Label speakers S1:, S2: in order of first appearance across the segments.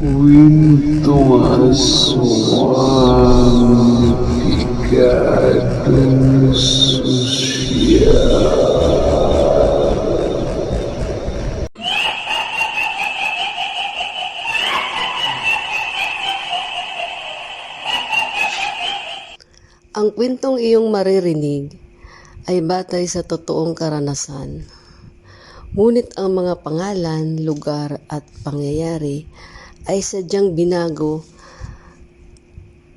S1: Kwentong aswang pikadong sosyal.
S2: Ang kwentong iyong maririnig ay batay sa totoong karanasan. Ngunit ang mga pangalan, lugar at pangyayari ay sadyang binago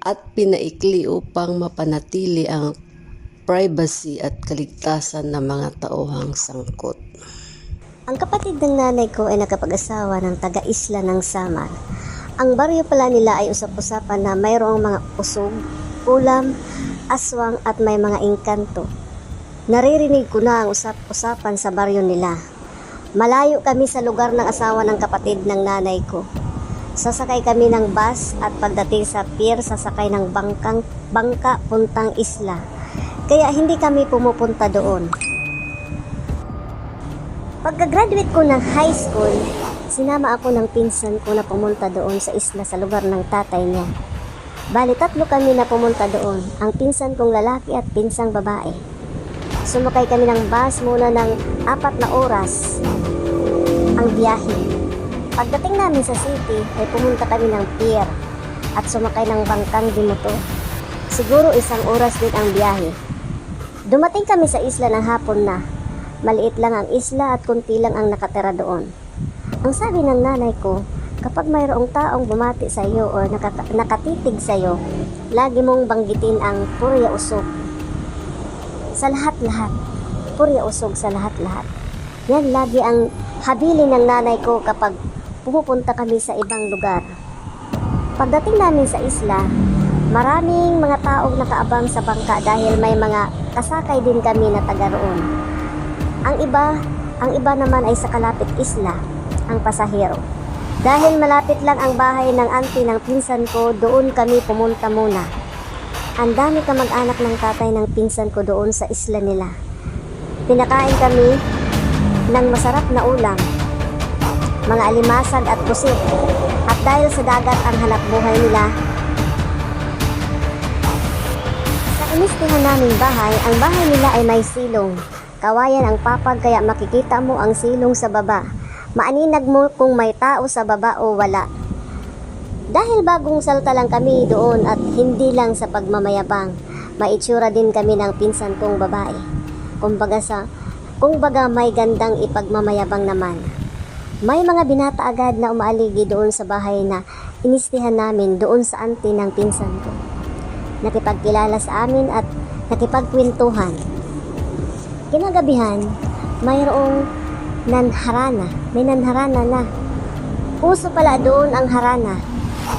S2: at pinaikli upang mapanatili ang privacy at kaligtasan ng mga tauhang sangkot.
S3: Ang kapatid ng nanay ko ay nakapag-asawa ng taga-isla ng Samar. Ang baryo pala nila ay usap-usapan na mayroong mga usog, ulam, aswang at may mga engkanto. Naririnig ko na ang usap-usapan sa baryo nila. Malayo kami sa lugar ng asawa ng kapatid ng nanay ko. Sasakay kami ng bus at pagdating sa pier sasakay ng bangkang bangka puntang isla. Kaya hindi kami pumupunta doon. Pagka-graduate ko ng high school, sinama ako ng pinsan ko na pumunta doon sa isla sa lugar ng tatay niya. Bali, tatlo kami na pumunta doon. Ang pinsan kong lalaki at pinsang babae. Sumakay kami ng bus muna ng apat na oras ang biyahe. Pagdating namin sa city, ay pumunta kami ng pier at sumakay ng bangkang dimoto. Siguro isang oras din ang biyahe. Dumating kami sa isla ng hapon na. Maliit lang ang isla at kunti lang ang nakatira doon. Ang sabi ng nanay ko, kapag mayroong taong bumati sa iyo o nakaka- nakatitig sa iyo, lagi mong banggitin ang purya usog. Sa lahat-lahat. Purya usog sa lahat-lahat. Yan lagi ang habilin ng nanay ko kapag pumupunta kami sa ibang lugar. Pagdating namin sa isla, maraming mga taong nakaabang sa bangka dahil may mga kasakay din kami na taga roon. Ang iba, ang iba naman ay sa kalapit isla, ang pasahero. Dahil malapit lang ang bahay ng auntie ng pinsan ko, doon kami pumunta muna. Ang dami kamag-anak ng tatay ng pinsan ko doon sa isla nila. Pinakain kami ng masarap na ulam, mga alimasag at pusit. At dahil sa dagat ang hanap buhay nila, sa inistihan naming bahay, ang bahay nila ay may silong. Kawayan ang papag kaya makikita mo ang silong sa baba. Maaninag mo kung may tao sa baba o wala. Dahil bagong salta lang kami doon at hindi lang sa pagmamayabang, maitsura din kami ng pinsan kong babae. Kumbaga sa, kumbaga may gandang ipagmamayabang naman. May mga binata agad na umaaligi doon sa bahay na inistihan namin doon sa auntie ng pinsan ko. Nakipagkilala sa amin at nakipagkwentuhan. Kinagabihan, mayroong nanharana. May nanharana na. Uso pala doon ang harana.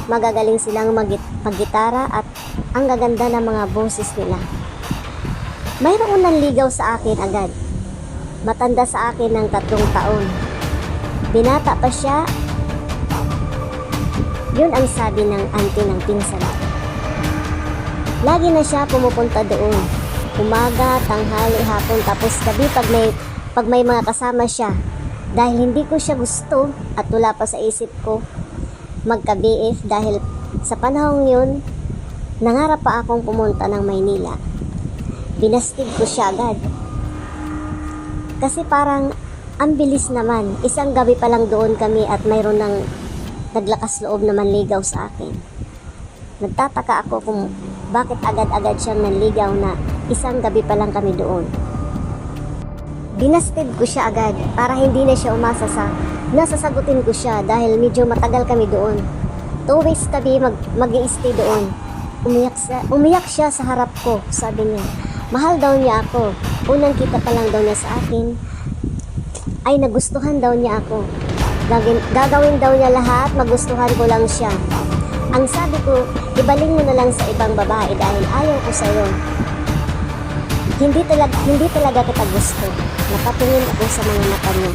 S3: Magagaling silang mag- maggitara at ang gaganda ng mga boses nila. Mayroong nanligaw sa akin agad. Matanda sa akin ng tatlong taon. Binata pa siya. Yun ang sabi ng auntie ng pinsan. Lagi na siya pumupunta doon. Umaga, tanghali, hapon, tapos gabi pag may, pag may mga kasama siya. Dahil hindi ko siya gusto at wala pa sa isip ko magka-BF dahil sa panahong yun, nangarap pa akong pumunta ng Maynila. Binastig ko siya agad. Kasi parang ang bilis naman. Isang gabi pa lang doon kami at mayroon ng naglakas loob na manligaw sa akin. Nagtataka ako kung bakit agad-agad siyang nanligaw na isang gabi pa lang kami doon. Binasted ko siya agad para hindi na siya umasa sa nasasagutin ko siya dahil medyo matagal kami doon. Two weeks kami mag, mag stay doon. Umiyak, sa, umiyak siya sa harap ko, sabi niya. Mahal daw niya ako. Unang kita pa lang daw niya sa akin. Ay nagustuhan daw niya ako. Gagawin, gagawin daw niya lahat, magustuhan ko lang siya. Ang sabi ko, ibaling mo na lang sa ibang babae dahil ayaw ko sa'yo. Hindi talaga, hindi talaga kita gusto. Nakatingin ako sa mga mata niya.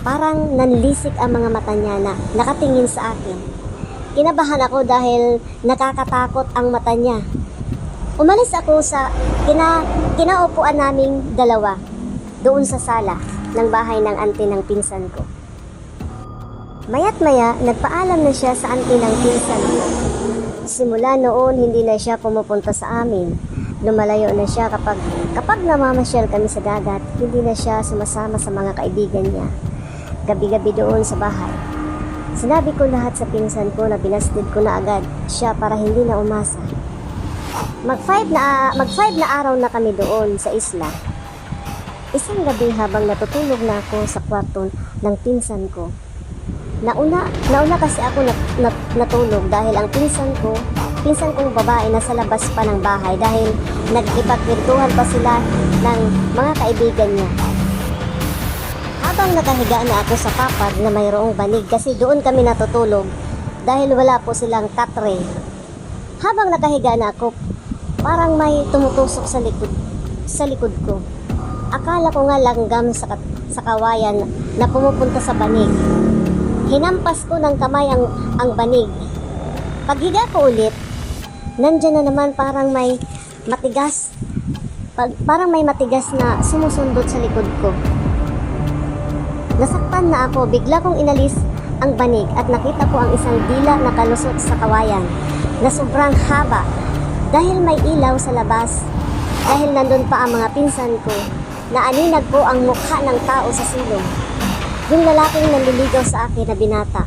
S3: Parang nanlisik ang mga mata niya na nakatingin sa akin. Kinabahan ako dahil nakakatakot ang mata niya. Umalis ako sa kina, kinaupuan naming dalawa doon sa sala ng bahay ng auntie ng pinsan ko. Mayat maya, nagpaalam na siya sa auntie ng pinsan ko. Simula noon, hindi na siya pumupunta sa amin. Lumalayo na siya kapag, kapag namamasyal kami sa dagat, hindi na siya sumasama sa mga kaibigan niya. Gabi-gabi doon sa bahay. Sinabi ko lahat sa pinsan ko na binastid ko na agad siya para hindi na umasa. Mag five na mag na araw na kami doon sa isla. Isang gabi habang natutulog na ako sa kwarto ng pinsan ko. Nauna, nauna kasi ako nat, nat, natulog dahil ang pinsan ko, pinsan kong babae nasa labas pa ng bahay dahil nagkipagkwentuhan pa sila ng mga kaibigan niya. Habang nakahiga na ako sa papag na mayroong banig kasi doon kami natutulog dahil wala po silang katre. Habang nakahiga na ako, parang may tumutusok sa likod, sa likod ko. Akala ko nga langgam sa, sa kawayan na pumupunta sa banig. Hinampas ko ng kamay ang, ang banig. Paghiga ko ulit, nandyan na naman parang may matigas, parang may matigas na sumusundot sa likod ko. Nasaktan na ako, bigla kong inalis ang banig at nakita ko ang isang dila na kalusot sa kawayan na sobrang haba dahil may ilaw sa labas. Dahil nandun pa ang mga pinsan ko na aninag ko ang mukha ng tao sa silong. Yung lalaking nanliligaw sa akin na binata,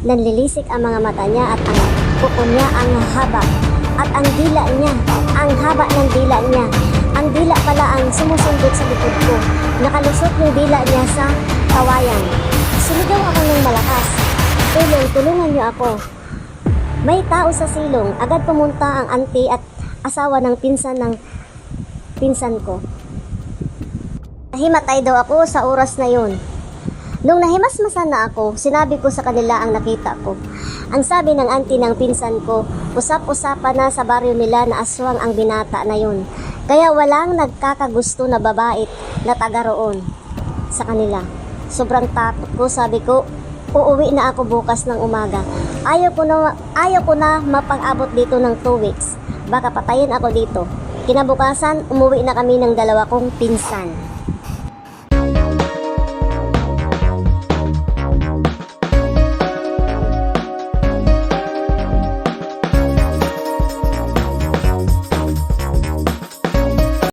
S3: nanlilisik ang mga mata niya at ang kuko niya ang haba at ang dila niya, ang haba ng dila niya. Ang dila pala ang sumusundot sa likod ko. Nakalusot yung dila niya sa kawayan. Sumigaw ako ng malakas. Tulong, tulungan niyo ako. May tao sa silong. Agad pumunta ang auntie at asawa ng pinsan ng pinsan ko. Nahimatay daw ako sa oras na yun. Nung nahimasmasan na ako, sinabi ko sa kanila ang nakita ko. Ang sabi ng auntie ng pinsan ko, usap-usapan na sa baryo nila na aswang ang binata na yun. Kaya walang nagkakagusto na babae na taga roon sa kanila. Sobrang takot ko, sabi ko, uuwi na ako bukas ng umaga. Ayaw ko na, ayaw ko na mapag-abot dito ng 2 weeks. Baka patayin ako dito. Kinabukasan, umuwi na kami ng dalawa kong pinsan.